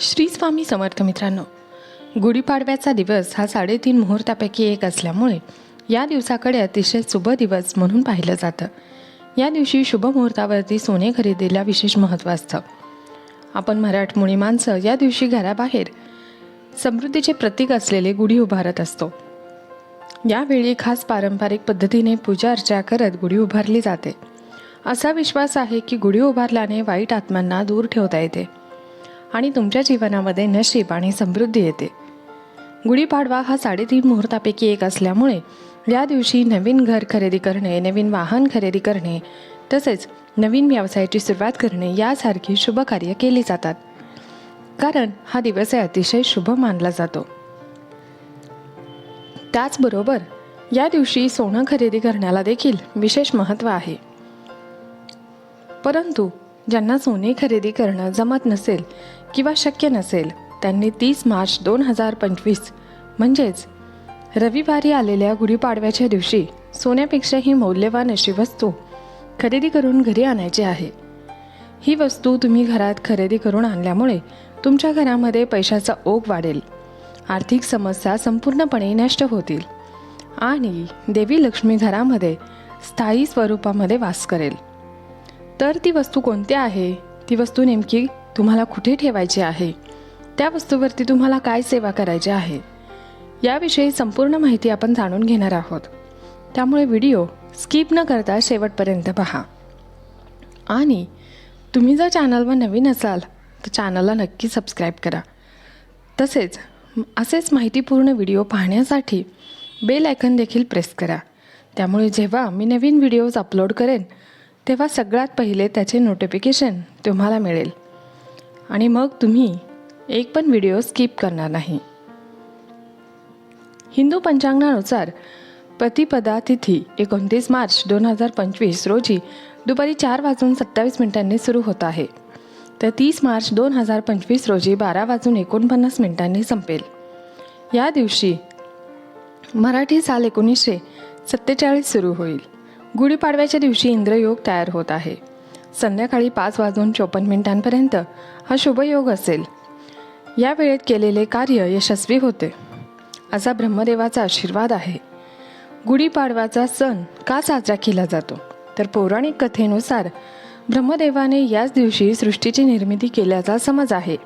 श्री स्वामी समर्थ मित्रांनो गुढीपाडव्याचा दिवस हा साडेतीन मुहूर्तापैकी एक असल्यामुळे या दिवसाकडे अतिशय शुभ दिवस म्हणून पाहिलं जातं. या दिवशी शुभ मुहूर्तावरती सोने खरेदीला विशेष महत्त्व असतं. आपण मराठमोळी माणसं या दिवशी घराबाहेर समृद्धीचे प्रतीक असलेले गुढी उभारत असतो. यावेळी खास पारंपरिक पद्धतीने पूजा अर्चा करत गुढी उभारली जाते. असा विश्वास आहे की गुढी उभारल्याने वाईट आत्म्यांना दूर ठेवता येते. आणि तुमच्या जीवनामध्ये नशीब आणि समृद्धी येते. गुढीपाडवा हा साडेतीन मुहूर्तापैकी एक असल्यामुळे या दिवशी नवीन घर खरेदी करणे नवीन वाहन खरेदी करणे तसेच नवीन व्यवसायाची सुरुवात करणे यासारखी शुभ कार्य केली जातात. कारण हा दिवस अतिशय शुभ मानला जातो. त्याचबरोबर या दिवशी सोनं खरेदी करण्याला देखील विशेष महत्त्व आहे. परंतु ज्यांना सोने खरेदी करणं जमत नसेल किंवा शक्य नसेल त्यांनी तीस मार्च दोन हजार पंचवीस म्हणजेच रविवारी आलेल्या गुढीपाडव्याच्या दिवशी सोन्यापेक्षा ही मौल्यवान अशी वस्तू खरेदी करून घरी आणायची आहे. ही वस्तू तुम्ही घरात खरेदी करून आणल्यामुळे तुमच्या घरामध्ये पैशाचा ओघ वाढेल. आर्थिक समस्या संपूर्णपणे नष्ट होतील आणि देवी लक्ष्मी घरामध्ये स्थायी स्वरूपामध्ये वास करेल. तर ती वस्तू कोणती आहे? ती वस्तू नेमकी तुम्हाला कुठे ठेवायची आहे? त्या वस्तूवरती तुम्हाला काय सेवा करायची आहे? याविषयी संपूर्ण माहिती आपण जाणून घेणार आहोत. त्यामुळे व्हिडिओ स्किप न करता शेवटपर्यंत पहा. आणि तुम्ही जर चॅनलवर नवीन असाल तर चॅनलला नक्की सबस्क्राईब करा. तसेच असेच माहितीपूर्ण व्हिडिओ पाहण्यासाठी बेल आयकन देखील प्रेस करा. त्यामुळे जेव्हा मी नवीन व्हिडिओज अपलोड करेन तेव्हा सगळ्यात पहिले त्याचे नोटिफिकेशन तुम्हाला मिळेल. आणि मग तुम्ही एक पण व्हिडिओ स्किप करणार नाही. हिंदू पंचांगानुसार प्रतिपदा तिथी एकोणतीस मार्च दोन हजार पंचवीस रोजी दुपारी चार वाजून सत्तावीस मिनिटांनी सुरू होत आहे. तर तीस मार्च दोन हजार पंचवीस रोजी बारा वाजून एकोणपन्नास मिनिटांनी संपेल. या दिवशी मराठी साल एकोणीसशे सत्तेचाळीस सुरू होईल. गुढीपाडव्याच्या दिवशी इंद्रयोग तयार होत आहे. संध्याकाळी पाच वाजून चोपन्न मिनिटांपर्यंत हा शुभयोग असेल. या वेळेत केलेले कार्य यशस्वी होते. असा ब्रह्मदेवाचा आशीर्वाद आहे. गुढीपाडवाचा सण का साजरा केला जातो? तर पौराणिक कथेनुसार ब्रह्मदेवाने याच दिवशी सृष्टीची निर्मिती केल्याचा समज आहे.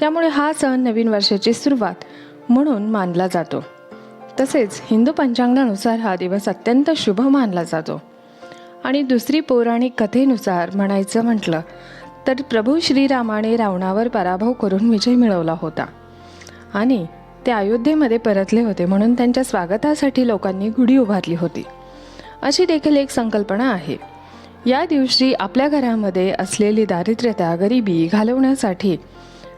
त्यामुळे हा सण नवीन वर्षाची सुरुवात म्हणून मानला जातो. तसेच हिंदू पंचांगानुसार हा दिवस अत्यंत शुभ मानला जातो. आणि दुसरी पौराणिक कथेनुसार म्हणायचं म्हटलं तर प्रभू श्रीरामाने रावणावर पराभव करून विजय मिळवला होता. आणि ते अयोध्येमध्ये परतले होते म्हणून त्यांच्या स्वागतासाठी लोकांनी गुढी उभारली होती. अशी देखील एक संकल्पना आहे. या दिवशी आपल्या घरामध्ये असलेली दारिद्र्यता गरिबी घालवण्यासाठी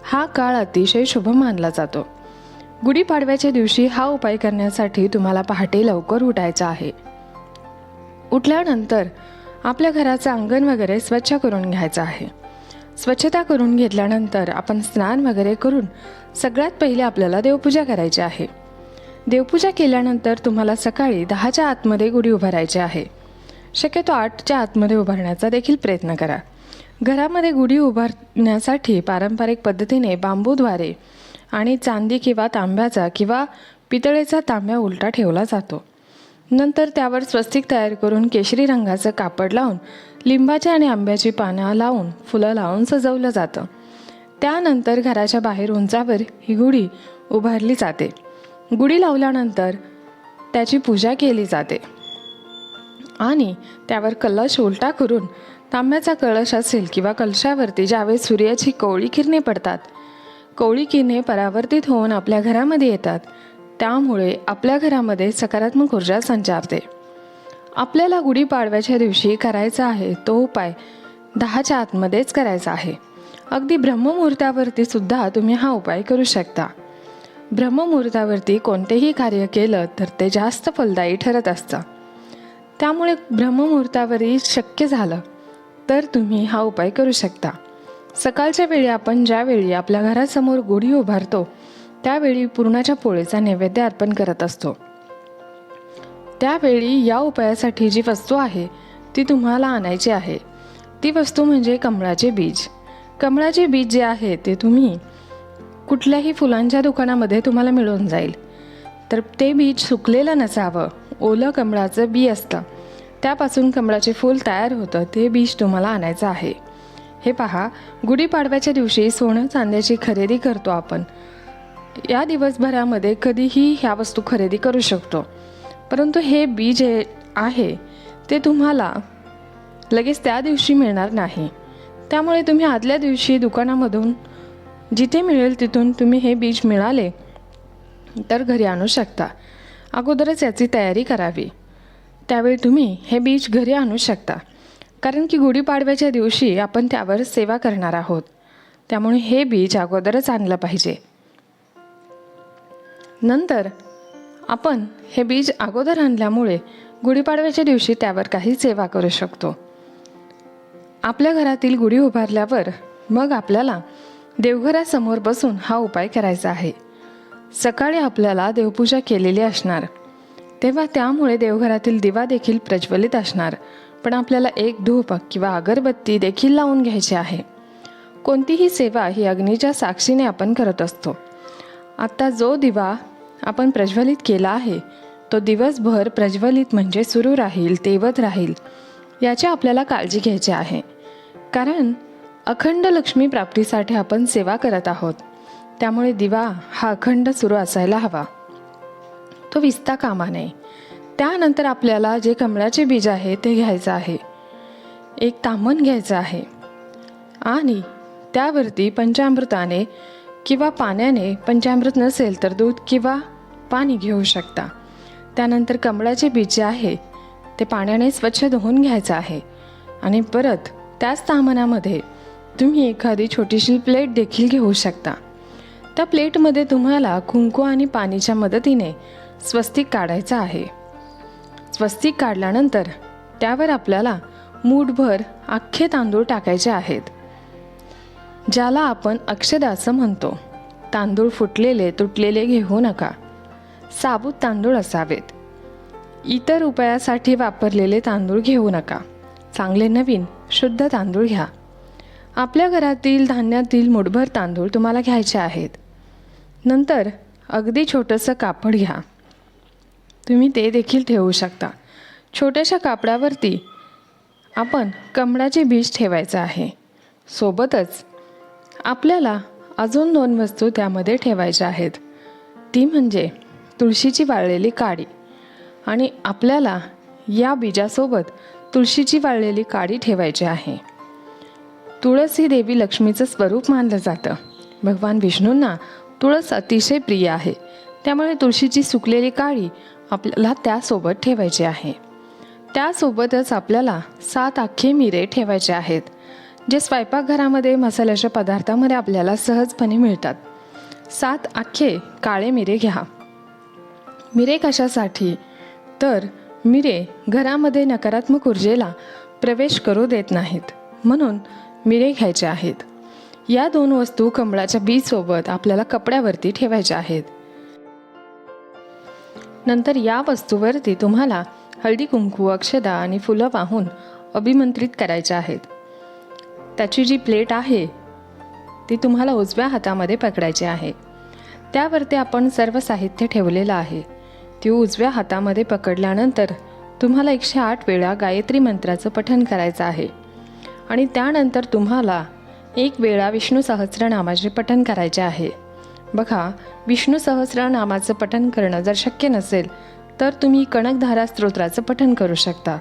हा काळ अतिशय शुभ मानला जातो. गुढीपाडव्याच्या दिवशी हा उपाय करण्यासाठी तुम्हाला पहाटे लवकर उठायचा आहे. उठल्यानंतर आपल्या घराचं अंगण वगैरे स्वच्छ करून घ्यायचं आहे. स्वच्छता करून घेतल्यानंतर आपण स्नान वगैरे करून सगळ्यात पहिले आपल्याला देवपूजा करायची आहे. देवपूजा केल्यानंतर तुम्हाला सकाळी दहाच्या आतमध्ये गुढी उभारायची आहे. शक्यतो आठच्या आतमध्ये उभारण्याचा देखील प्रयत्न करा. घरामध्ये गुढी उभारण्यासाठी पारंपरिक पद्धतीने बांबूद्वारे आणि चांदी किंवा तांब्याचा किंवा पितळेचा तांब्या उलटा ठेवला जातो. नंतर त्यावर स्वस्तिक तयार करून केशरी रंगाचं कापड लावून लिंबाची आणि आंब्याची पानं लावून फुलं लावून सजवलं जातं. त्यानंतर घराच्या बाहेर उंचावर ही गुढी उभारली जाते. गुढी लावल्यानंतर त्याची पूजा केली जाते. आणि त्यावर कलश उलटा करून तांब्याचा कळश असेल किंवा कलशावरती ज्यावेळेस सूर्याची कोवळी किरणे पडतात कोवळी किरणे परावर्तित होऊन आपल्या घरामध्ये येतात त्यामुळे आपल्या घरामध्ये सकारात्मक ऊर्जा संचारते. आपल्याला गुढीपाडव्याच्या दिवशी करायचा आहे तो उपाय दहाच्या आतमध्येच करायचा आहे. अगदी ब्रह्ममुहूर्तावरती सुद्धा तुम्ही हा उपाय करू शकता. ब्रह्ममुहूर्तावरती कोणतेही कार्य केलं तर ते जास्त फलदायी ठरत असतं. त्यामुळे ब्रह्ममुहूर्तावरही शक्य झालं तर तुम्ही हा उपाय करू शकता. सकाळच्या वेळी आपण ज्यावेळी आपल्या घरासमोर गुढी उभारतो त्यावेळी पुरणाच्या पोळीचा नैवेद्य अर्पण करत असतो. त्यावेळी या उपायासाठी जी वस्तू आहे ती तुम्हाला आणायची आहे. ती वस्तू म्हणजे कमळाचे बीज. कमळाचे बीज जे आहे ते तुम्ही कुठल्याही फुलांच्या दुकानामध्ये तुम्हाला मिळून जाईल. तर ते बीज सुकलेलं नसावं ओलं कमळाचं बी असतं. त्यापासून कमळाचे फूल तयार होतं ते बीज तुम्हाला आणायचं आहे. हे पहा गुढीपाडव्याच्या दिवशी सोनं चांद्याची खरेदी करतो आपण. या दिवसभरामध्ये कधीही ह्या वस्तू खरेदी करू शकतो. परंतु हे बी जे आहे ते तुम्हाला लगेच त्या दिवशी मिळणार नाही. त्यामुळे तुम्ही आदल्या दिवशी दुकानामधून जिथे मिळेल तिथून तुम्ही हे बीज मिळाले तर घरी आणू शकता. अगोदरच याची तयारी करावी. त्यावेळी तुम्ही हे बीज घरी आणू शकता. कारण की गुढीपाडव्याच्या दिवशी आपण त्यावर सेवा करणार आहोत. त्यामुळे हे बीज अगोदरच आणलं पाहिजे. नंतर आपण हे बीज अगोदर आणल्यामुळे गुढीपाडव्याच्या दिवशी त्यावर काही सेवा करू शकतो. आपल्या घरातील गुढी उभारल्यावर मग आपल्याला देवघरासमोर बसून हा उपाय करायचा आहे. सकाळी आपल्याला देवपूजा केलेली असणार. तेव्हा त्यामुळे देवघरातील दिवा देखील प्रज्वलित असणार. पण आपल्याला एक धूप किंवा अगरबत्ती देखील लावून घ्यायची आहे. कोणतीही सेवा ही अग्नीच्या साक्षीने आपण करत असतो. आत्ता जो दिवा आपण प्रज्वलित केला आहे. तो दिवसभर प्रज्वलित म्हणजे सुरू राहील तेवत राहील याची आपल्याला काळजी घ्यायची आहे. कारण अखंड लक्ष्मी प्राप्तीसाठी आपण सेवा करत आहोत. त्यामुळे दिवा हा अखंड सुरू असायला हवा. तो विसता कामा नये त्यानंतर आपल्याला जे कमळाचे बीज आहे ते घ्यायचं आहे. एक तामण घ्यायचं आहे. आणि त्यावरती पंचामृताने किंवा पाण्याने पंचामृत नसेल तर दूध किंवा पाणी घेऊ शकता. त्यानंतर कमळाचे बीज जे आहे ते पाण्याने स्वच्छ धुवून घ्यायचं आहे. आणि परत त्याच तामणामध्ये तुम्ही एखादी छोटीशी प्लेट देखील घेऊ शकता. त्या प्लेटमध्ये तुम्हाला कुंकू आणि पाणीच्या मदतीने स्वस्तिक काढायचं आहे. स्वस्तिक काढल्यानंतर त्यावर आपल्याला मूठभर अख्खे तांदूळ टाकायचे आहेत. ज्याला आपण अक्षदा असं म्हणतो. तांदूळ फुटलेले तुटलेले घेऊ नका. साबूत तांदूळ असावेत. इतर उपायासाठी वापरलेले तांदूळ घेऊ नका. चांगले नवीन शुद्ध तांदूळ घ्या. आपल्या घरातील धान्यातील मुठभर तांदूळ तुम्हाला घ्यायचे आहेत. नंतर अगदी छोटंसं कापड घ्या. तुम्ही ते देखील ठेवू शकता. छोट्याशा कापडावरती आपण कमळाचे बीज ठेवायचं आहे. सोबतच आपल्याला अजून दोन वस्तू त्यामध्ये ठेवायच्या आहेत. ती म्हणजे तुळशीची वाळलेली काडी आणि आपल्याला या बीजासोबत तुळशीची वाळलेली काडी ठेवायची आहे. तुळस ही देवी लक्ष्मीचं स्वरूप मानलं जातं. भगवान विष्णूंना तुळस अतिशय प्रिय आहे. त्यामुळे तुळशीची सुकलेली काळी आपल्याला त्यासोबत ठेवायची आहे. त्यासोबतच आपल्याला सात आखे मिरे ठेवायचे आहेत. जे स्वयंपाकघरामध्ये मसाल्याच्या पदार्थामध्ये आपल्याला सहजपणे मिळतात. सात आखे काळे मिरे घ्या. मिरे कशासाठी? तर मिरे घरामध्ये नकारात्मक ऊर्जेला प्रवेश करू देत नाहीत. म्हणून मिरे घ्यायचे आहेत. या दोन वस्तू कमळाच्या बीजसोबत आपल्याला कपड्यावरती ठेवायच्या आहेत. नंतर या वस्तूवरती तुम्हाला हळदी कुंकू अक्षदा आणि फुलं वाहून अभिमंत्रित करायच्या आहेत. त्याची जी प्लेट आहे ती तुम्हाला उजव्या हातामध्ये पकडायची आहे. त्यावरती आपण सर्व साहित्य ठेवलेलं आहे. ती उजव्या हातामध्ये पकडल्यानंतर तुम्हाला एकशे आठ वेळा गायत्री मंत्राचं पठण करायचं आहे. आणि त्यानंतर तुम्हाला एक वेळा विष्णू सहस्रनामाचे पठण करायचे आहे. बघा विष्णू सहस्रनामाचं पठण करणं जर शक्य नसेल तर तुम्ही कणकधारा स्तोत्राचं पठण करू शकता.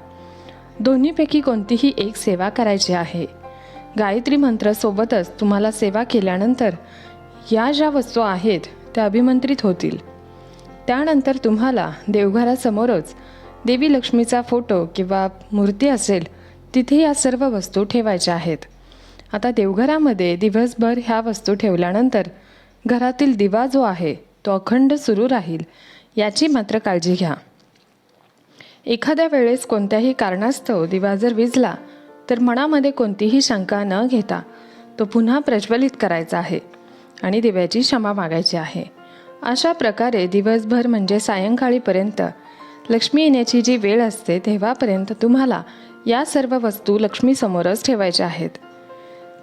दोन्हीपैकी कोणतीही एक सेवा करायची आहे. गायत्री मंत्रासोबतच तुम्हाला सेवा केल्यानंतर या ज्या वस्तू आहेत त्या अभिमंत्रित होतील. त्यानंतर तुम्हाला देवघरासमोरच देवी लक्ष्मीचा फोटो किंवा मूर्ती असेल तिथे या सर्व वस्तू ठेवायच्या आहेत. आता देवघरामध्ये दिवसभर ह्या वस्तू ठेवल्यानंतर घरातील दिवा जो आहे तो अखंड सुरू राहील याची मात्र काळजी घ्या. एखाद्या वेळेस कोणत्याही कारणास्तव दिवा जर विजला तर मनामध्ये कोणतीही शंका न घेता तो पुन्हा प्रज्वलित करायचा आहे आणि दिव्याची क्षमा मागायची आहे. अशा प्रकारे दिवसभर म्हणजे सायंकाळीपर्यंत लक्ष्मी येण्याची जी वेळ असते तेव्हापर्यंत तुम्हाला या सर्व वस्तू लक्ष्मीसमोरच ठेवायच्या आहेत.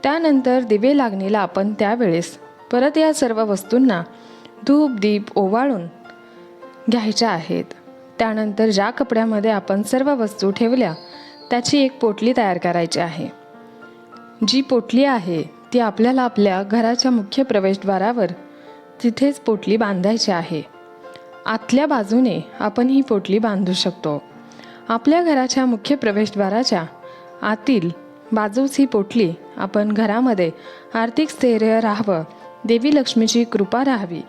त्यानंतर दिवे लागणीला आपण त्यावेळेस परत या सर्व वस्तूंना धूप दीप ओवाळून घ्यायच्या आहेत. त्यानंतर ज्या कपड्यामध्ये आपण सर्व वस्तू ठेवल्या त्याची एक पोटली तयार करायची आहे. जी पोटली आहे ती आपल्याला आपल्या घराच्या मुख्य प्रवेशद्वारावर तिथेच पोटली बांधायची आहे. आतल्या बाजूने आपण ही पोटली बांधू शकतो. आपल्या घराच्या मुख्य प्रवेशद्वाराच्या आतील बाजूस ही पोटली आपण घरामध्ये आर्थिक स्थैर्य राहावं देवी लक्ष्मीची कृपा राहावी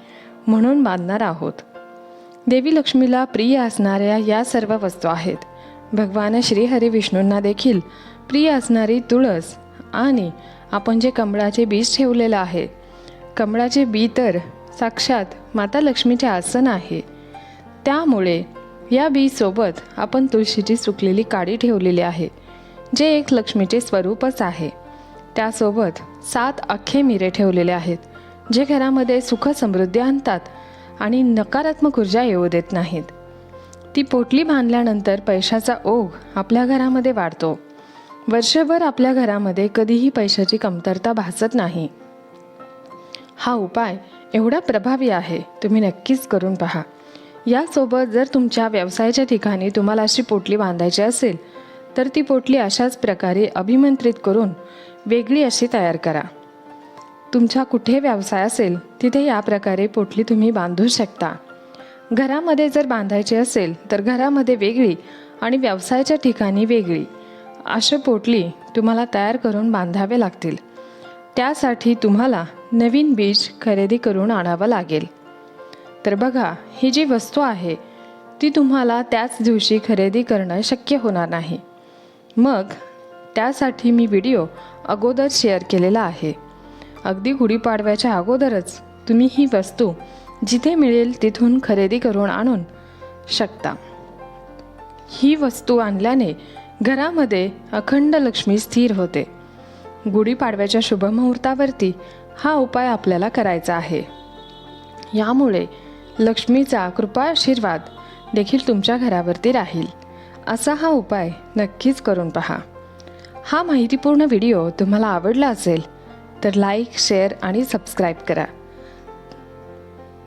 म्हणून बांधणार आहोत. देवी लक्ष्मीला प्रिय असणाऱ्या या सर्व वस्तू आहेत. भगवान श्रीहरी विष्णूंना देखील प्रिय असणारी तुळस आणि आपण जे कमळाचे बीज ठेवलेलं आहे. कमळाचे बी तर साक्षात माता लक्ष्मीचे आसन आहे. त्यामुळे या बीसोबत आपण तुळशीची सुकलेली काडी ठेवलेली आहे जे एक लक्ष्मीचे स्वरूपच आहे. त्यासोबत सात अख्खे मिरे ठेवलेले आहेत जे घरामध्ये सुख समृद्धी आणतात आणि नकारात्मक ऊर्जा येऊ देत नाहीत. ती पोटली बांधल्यानंतर पैशाचा ओघ आपल्या घरामध्ये वाढतो. वर्षभर आपल्या घरामध्ये कधीही पैशाची कमतरता भासत नाही. हा उपाय एवढा प्रभावी आहे तुम्ही नक्कीच करून पहा. यासोबत जर तुमच्या व्यवसायाच्या ठिकाणी तुम्हाला अशी पोटली बांधायची असेल तर ती पोटली अशाच प्रकारे अभिमंत्रित करून वेगळी अशी तयार करा. तुमचा कुठे व्यवसाय असेल तिथे या प्रकारे पोटली तुम्ही बांधू शकता. घरामध्ये जर बांधायची असेल तर घरामध्ये वेगळी आणि व्यवसायाच्या ठिकाणी वेगळी. अशा पोटली तुम्हाला तयार करून बांधावे लागतील. त्यासाठी तुम्हाला नवीन बीज खरेदी करून आणावं लागेल. तर बघा ही जी वस्तू आहे ती तुम्हाला त्याच दिवशी खरेदी करणं शक्य होणार नाही. मग त्यासाठी मी व्हिडिओ अगोदर शेअर केलेला आहे. अगदी गुढीपाडव्याच्या अगोदरच तुम्ही ही वस्तू जिथे मिळेल तिथून खरेदी करून आणून शकता. ही वस्तू आणल्याने घरामध्ये अखंड लक्ष्मी स्थिर होते. गुढीपाडव्याच्या शुभमुहूर्तावरती हा उपाय आपल्याला करायचा आहे. यामुळे लक्ष्मीचा कृपा आशीर्वाद देखील तुमच्या घरावरती राहील. असा हा उपाय नक्कीच करून पहा. हा माहितीपूर्ण व्हिडिओ तुम्हाला आवडला असेल तर लाईक शेअर आणि सबस्क्राईब करा.